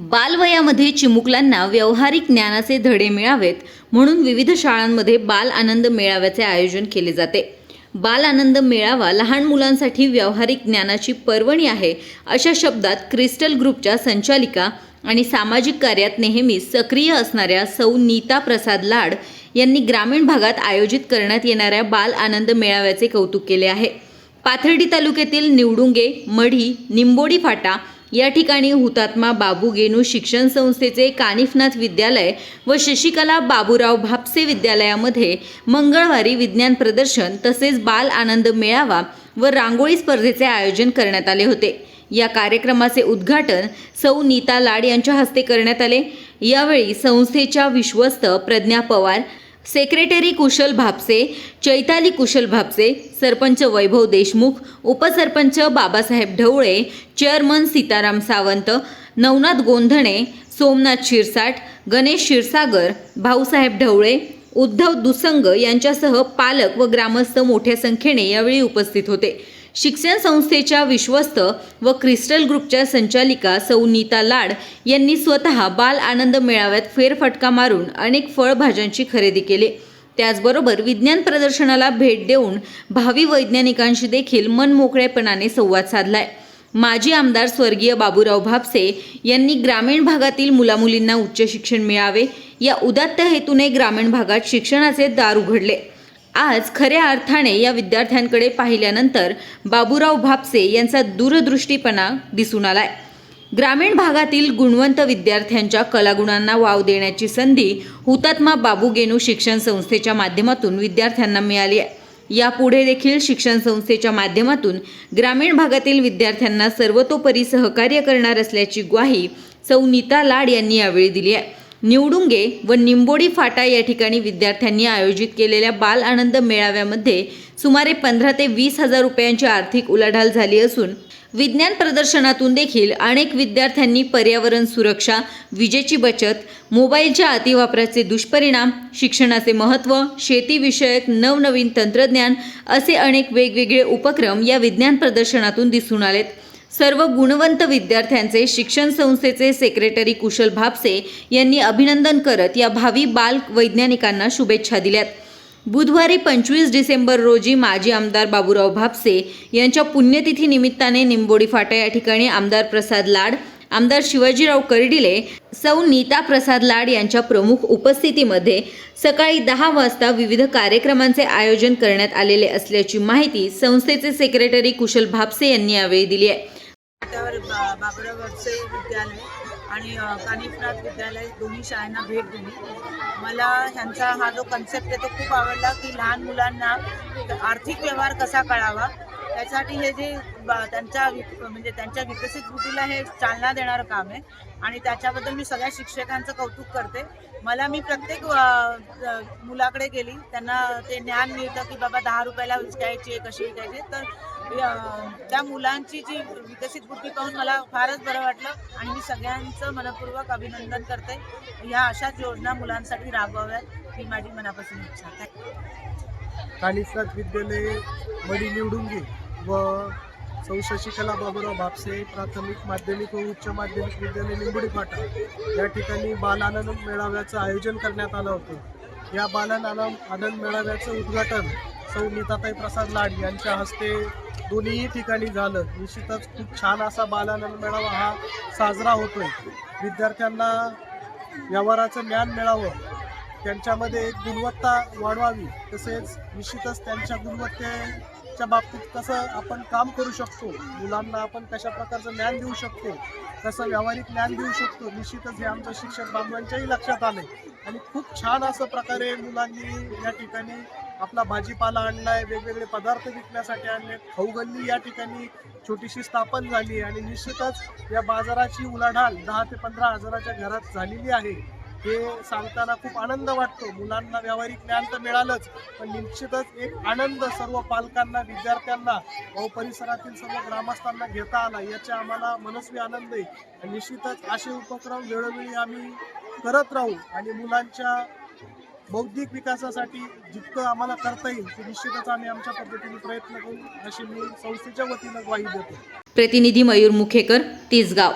बालवयामध्ये चिमुकलांना व्यावहारिक ज्ञानाचे धडे मिळावेत म्हणून विविध शाळांमध्ये बाल आनंद मेळाव्याचे आयोजन केले जाते. बाल आनंद मेळावा लहान मुलांसाठी व्यावहारिक ज्ञानाची पर्वणी आहे अशा शब्दात क्रिस्टल ग्रुपच्या संचालिका आणि सामाजिक कार्यात नेहमी सक्रिय असणाऱ्या सौ नीता प्रसाद लाड यांनी ग्रामीण भागात आयोजित करण्यात येणाऱ्या बाल आनंद मेळाव्याचे कौतुक केले आहे. पाथर्डी तालुक्यातील निवडुंगे मढी निंबोडी फाटा या ठिकाणी हुतात्मा बाबू गेनू शिक्षण संस्थेचे कानिफनाथ विद्यालय व शशिकला बाबूराव भापसे विद्यालयामध्ये मंगळवारी विज्ञान प्रदर्शन तसेच बाल आनंद मेळावा व रांगोळी स्पर्धेचे आयोजन करण्यात आले होते. या कार्यक्रमाचे उद्घाटन सौ नीता लाड यांच्या हस्ते करण्यात आले. यावेळी संस्थेच्या विश्वस्त प्रज्ञा पवार सेक्रेटरी कुशल भापसे चैताली कुशल भापसे सरपंच वैभव देशमुख उपसरपंच बाबासाहेब ढवळे चेअरमन सीताराम सावंत नवनाथ गोंधणे सोमनाथ शिरसाट गणेश क्षीरसागर भाऊसाहेब ढवळे उद्धव दुसंग यांच्यासह पालक व ग्रामस्थ मोठ्या संख्येने यावेळी उपस्थित होते. शिक्षण संस्थेच्या विश्वस्त व क्रिस्टल ग्रुपच्या संचालिका सौ नीता लाड यांनी स्वतः बाल आनंद मेळाव्यात फेरफटका मारून अनेक फळभाज्यांची खरेदी केली. त्याचबरोबर विज्ञान प्रदर्शनाला भेट देऊन भावी वैज्ञानिकांशी देखील मनमोकळेपणाने संवाद साधलाय. माजी आमदार स्वर्गीय बाबूराव भापसे यांनी ग्रामीण भागातील मुलामुलींना उच्च शिक्षण मिळावे या उदात्त हेतूने ग्रामीण भागात शिक्षणाचे दार उघडले. आज खऱ्या अर्थाने या विद्यार्थ्यांकडे पाहिल्यानंतर बाबूराव भापसे यांचा दूरदृष्टीपणा दिसून आलाय. ग्रामीण भागातील गुणवंत विद्यार्थ्यांच्या कलागुणांना वाव देण्याची संधी हुतात्मा बाबू गेनू शिक्षण संस्थेच्या माध्यमातून विद्यार्थ्यांना मिळाली आहे. यापुढे देखील शिक्षण संस्थेच्या माध्यमातून ग्रामीण भागातील विद्यार्थ्यांना सर्वतोपरी सहकार्य करणार असल्याची ग्वाही सौ नीता लाड यांनी यावेळी दिली आहे. निवडुंगे व निंबोडी फाटा या ठिकाणी विद्यार्थ्यांनी आयोजित केलेल्या बाल आनंद मेळाव्यामध्ये सुमारे पंधरा ते वीस हजार रुपयांची आर्थिक उलाढाल झाली असून विज्ञान प्रदर्शनातून देखील अनेक विद्यार्थ्यांनी पर्यावरण सुरक्षा विजेची बचत मोबाईलच्या अतिवापराचे दुष्परिणाम शिक्षणाचे महत्त्व शेतीविषयक नवनवीन तंत्रज्ञान असे अनेक वेगवेगळे उपक्रम या विज्ञान प्रदर्शनातून दिसून आलेत. सर्व गुणवंत विद्यार्थ्यांचे शिक्षण संस्थेचे सेक्रेटरी कुशल भापसे यांनी अभिनंदन करत या भावी बाल वैज्ञानिकांना शुभेच्छा दिल्यात. बुधवारी पंचवीस डिसेंबर रोजी माजी आमदार बाबूराव भापसे यांच्या पुण्यतिथी निमित्ताने निंबोडी फाटा या ठिकाणी आमदार प्रसाद लाड आमदार शिवाजीराव कर्डिले सौ नीता प्रसाद लाड यांच्या प्रमुख उपस्थितीमध्ये सकाळी दहा वाजता विविध कार्यक्रमांचे आयोजन करण्यात आलेले असल्याची माहिती संस्थेचे सेक्रेटरी कुशल भापसे यांनी यावेळी दिली आहे. फाट्यावर बा विद्यालय आणि कानिफनाथ विद्यालय दोन्ही शाळांना भेट दिली. मला ह्यांचा हा जो कन्सेप्ट आहे तो खूप आवडला की लहान मुलांना आर्थिक व्यवहार कसा कळावा? त्यासाठी हे जे त्यांच्या विक- म्हणजे त्यांच्या विकसित कृतीला हे चालना देणारं काम आहे. आणि त्याच्याबद्दल मी सगळ्या शिक्षकांचं कौतुक करते. मला मी प्रत्येक मुलाकडे गेली. त्यांना ते ज्ञान मिळतं की बाबा दहा रुपयाला विकायची आहे कशी विकायची. तर त्या मुलांची जी विकसित बुद्धी पाहून मला फारच बरं वाटलं आणि मी सगळ्यांचं मनपूर्वक अभिनंदन करते. ह्या अशाच योजना मुलांसाठी राबवाव्यात ही माझी मनापासून इच्छा. आहे कानिफनाथ विद्यालय मडी घे व सौ शशिकला बाबूराव भापसे प्राथमिक माध्यमिक व उच्च माध्यमिक विद्यालय निंबुडी फाटा. या ठिकाणी बालानंद मेळाव्याचं आयोजन करण्यात आलं होतं. या बालानंद आनंद मेळाव्याचं उद्घाटन सौ नीताताई प्रसाद लाड यांच्या हस्ते दोन्हीही ठिकाणी झालं. निश्चितच खूप छान असा बालानंद मेळावा हा साजरा होतोय. विद्यार्थ्यांना व्यवहाराचं ज्ञान मिळावं त्यांच्यामध्ये एक गुणवत्ता वाढवावी तसेच निश्चितच त्यांच्या गुणवत्तेच्या बाबतीत कसं आपण काम करू शकतो मुलांना आपण कशा प्रकारचं ज्ञान देऊ शकतो कसं व्यावहारिक ज्ञान देऊ शकतो निश्चितच हे आमच्या शिक्षक बांधवांच्याही लक्षात आले आणि खूप छान असं प्रकारे मुलांनी या ठिकाणी आपला भाजीपाला आणलाय वेगवेगळे पदार्थ विकण्यासाठी आणले खाऊगल्ली या ठिकाणी छोटीशी स्थापन झाली आणि निश्चितच या बाजाराची उलाढाल दहा ते पंधरा हजाराच्या घरात झालेली आहे. हे सांगताना खूप आनंद वाटतो. मुलांना व्यावहारिक ज्ञान तर मिळालंच पण निश्चितच एक आनंद सर्व पालकांना विद्यार्थ्यांना व परिसरातील सर्व ग्रामस्थांना घेता आला याचा आम्हाला मनस्वी आनंद आहे. आणि निश्चितच असे उपक्रम वेळोवेळी आम्ही करत राहू आणि मुलांच्या बौद्धिक विकासासाठी जितकं आम्हाला करता येईल ते निश्चितच आम्ही आमच्या पद्धतीने प्रयत्न करू अशी मी संस्थेच्या वतीनं ग्वाही देतो. प्रतिनिधी मयूर मुखेकर तिसगाव.